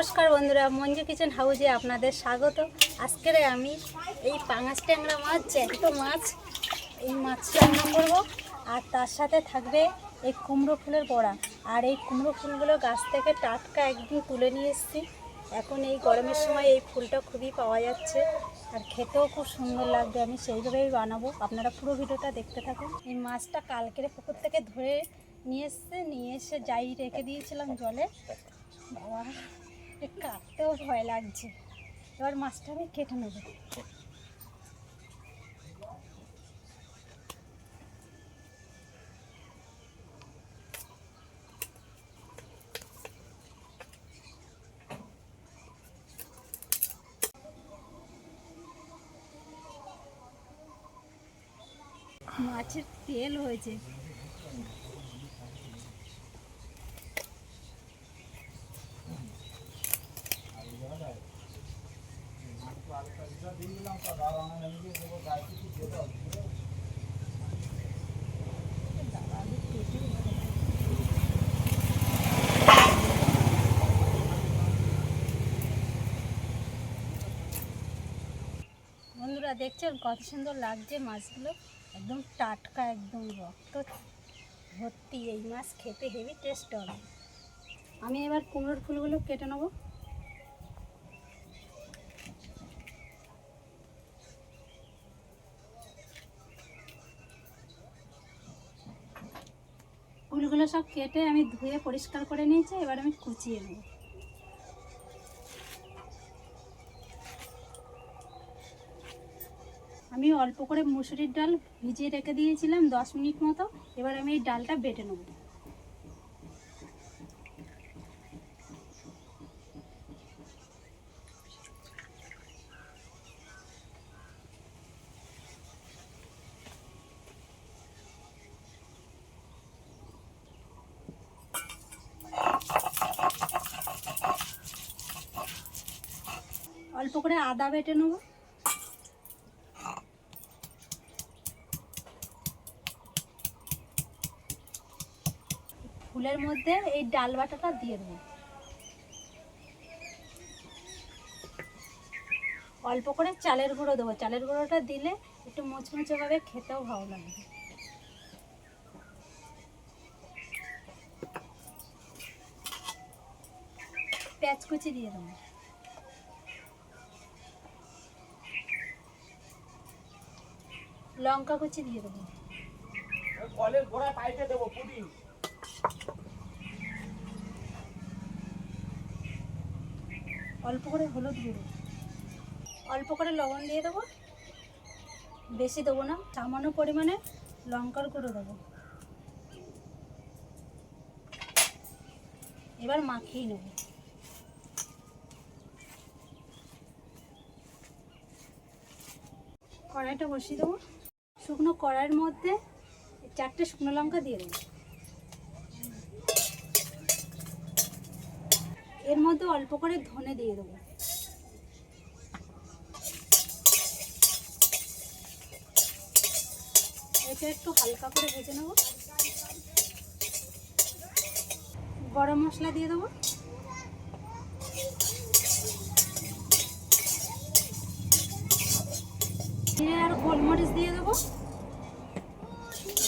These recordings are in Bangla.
নমস্কার বন্ধুরা, মঞ্জু কিচেন হাউজে আপনাদের স্বাগত। আজকের আমি এই পাঙাশ ট্যাংরা মাছ, জ্যান্ত মাছ, এই মাছ রান্না করব। আর তার সাথে থাকবে এই কুমড়ো ফুলের বড়া। আর এই কুমড়ো ফুলগুলো গাছ থেকে টাটকা একদিন তুলে নিয়ে এসেছি। এখন এই গরমের সময় এই ফুলটা খুবই পাওয়া যাচ্ছে। আর খেতেও খুব সুন্দর লাগবে, আমি সেইভাবেই বানাবো। আপনারা পুরো ভিডিওটা দেখতে থাকুন। এই মাছটা কালকের পুকুর থেকে ধরে নিয়ে এসছে, নিয়ে এসে যাই রেখে দিয়েছিলাম জলে। বাবা। কাটতেও ভয় লাগছে। এবার মাছটা আমি কেটে নেব। মাছের তেল হয়েছে। বন্ধুরা, দেখছেন কত সুন্দর লাগছে মাছগুলো? একদম টাটকা, একদম রক্ত ভর্তি এই মাছ, খেতে হেভি টেস্ট হবে। আমি এবার কুমড়োর ফুলগুলো কেটে নেব। ফুলগুলো সব কেটে আমি ধুয়ে পরিষ্কার করে নিয়েছি, এবার আমি কুচিয়ে নেব। আমি অল্প করে মুসুরির ডাল ভিজিয়ে রেখে দিয়েছিলাম দশ মিনিট মতো, এবার আমি এই ডালটা বেটে নেব। অল্প করে আদা বেটে নেব। ফুলের মধ্যে এই ডাল বাটাটা দিয়ে দেবো। অল্প করে চালের গুঁড়ো দেবো। চালের গুঁড়োটা দিলে একটু মুচমুচে ভাবে খেতেও ভালো লাগবে পেঁয়াজ কুচি দিয়ে দেবো। লঙ্কা কুচি দিয়ে দেবো। কলের গোড়া পাইপে দেবো পুডিং অল্প করে হলুদ দিয়ে গুঁড়ো। অল্প করে লবণ দিয়ে দেবো। বেশি দেবো না সামান্য পরিমাণে লঙ্কার গুঁড়ো দেবো। এবার মাখিয়ে নেব। কড়াইটা বসিয়ে দেবো। শুকনো কড়াইয়ের মধ্যে চারটে শুকনো লঙ্কা দিয়ে দেবো। এর মধ্যে অল্প করে ধনে দিয়ে দেবো। এটা একটু হালকা করে ভেজে নেব। গরম মশলা দিয়ে দেবো। আর গোলমরিচ দিয়ে দেবো।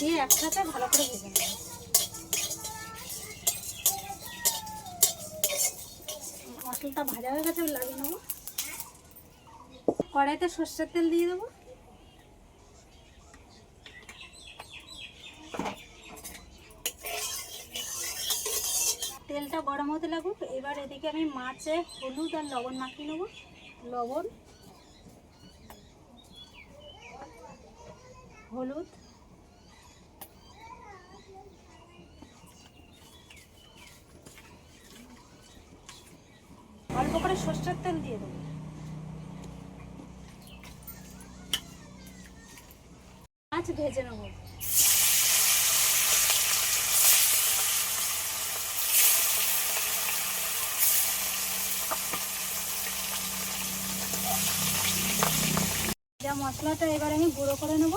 দিয়ে একসাথে ভালো করে ভেজে নেব। মশলাটা ভাজা হয়ে গেছে লাগিয়ে নেব। কড়াইতে সর্ষের তেল দিয়ে দেবো। তেলটা গরম হতে লাগুক, এবার এদিকে আমি মাছে হলুদ আর লবণ মাখিয়ে নেব। লবণ, হলুদ অল্প করে সর্ষের তেল দিয়ে দেবো। মাছ ভেজে নেব। মশলাটা এবার আমি গুঁড়ো করে নেব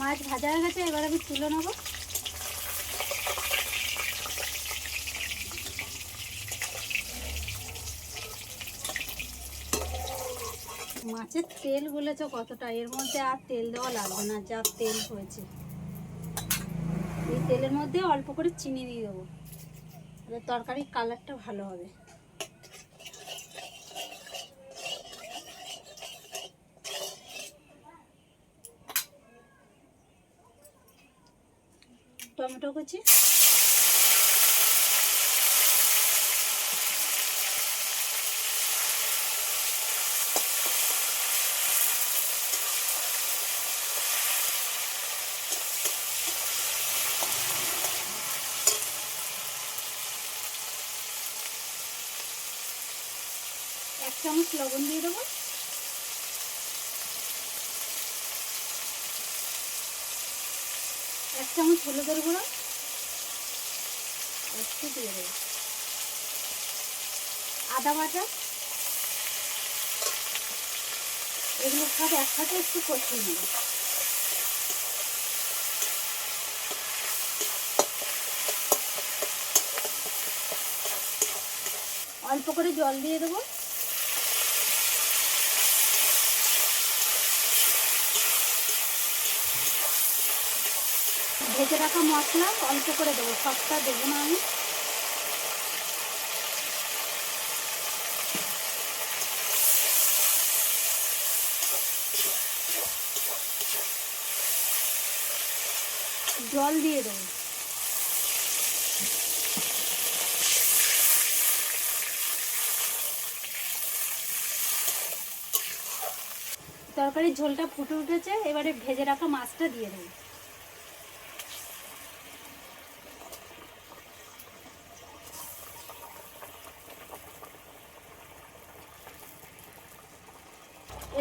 মাছ ভাজা হয়ে গেছে, এবার আমি তুলে নেব। মাছের তেল বলেছে কতটা? এর মধ্যে আর তেল দেওয়া লাগবে না, যা তেল হয়েছে। এই তেলের মধ্যে অল্প করে চিনি দিয়ে দেবো। তরকারির কালারটা ভালো হবে। টমেটো কুচি। এক চামচ লবণ দিয়ে দেবো। এক চামচ হলুদের গুঁড়ো, একটু দিয়ে আদা বাটা এগুলো সব একসাথে একটু কষিয়ে নেব। অল্প করে জল দিয়ে দেবো। ভেজে রাখা মশলা অল্প করে দেবো, সবটা দেবো না আমি। জল দিয়ে দেবো। তরকারির ঝোলটা ফুটে উঠেছে, এবারে ভেজে রাখা মাছটা দিয়ে দেবো।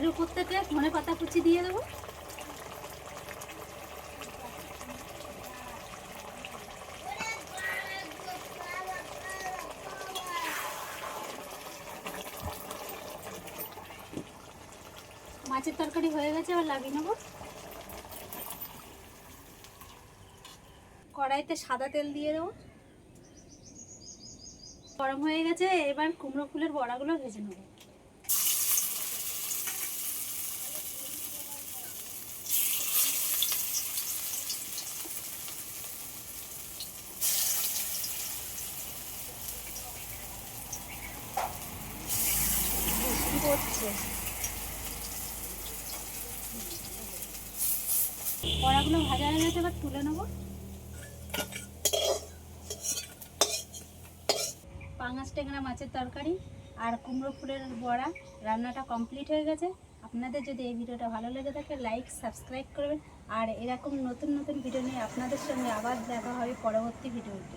এর উপর থেকে ধনে পাতা কুচি দিয়ে দেবো। মাছের তরকারি হয়ে গেছে, এবার লাগিয়ে নেব। কড়াইতে সাদা তেল দিয়ে দেবো। গরম হয়ে গেছে, এবার কুমড়ো ফুলের বড়াগুলো ভেজে নেব। পড়ছে বড়াগুলো ভাজা হয়ে গেছে, এবার তুলে নেব। পাঙাশ ট্যাংরা মাছের তরকারি আর কুমড়ো ফুলের বড়া রান্নাটা কমপ্লিট হয়ে গেছে। আপনাদের যদি এই ভিডিওটা ভালো লেগে থাকে, লাইক, সাবস্ক্রাইব করবেন। আর এরকম নতুন নতুন ভিডিও নিয়ে আপনাদের সঙ্গে আবার দেখা হবে পরবর্তী ভিডিওতে।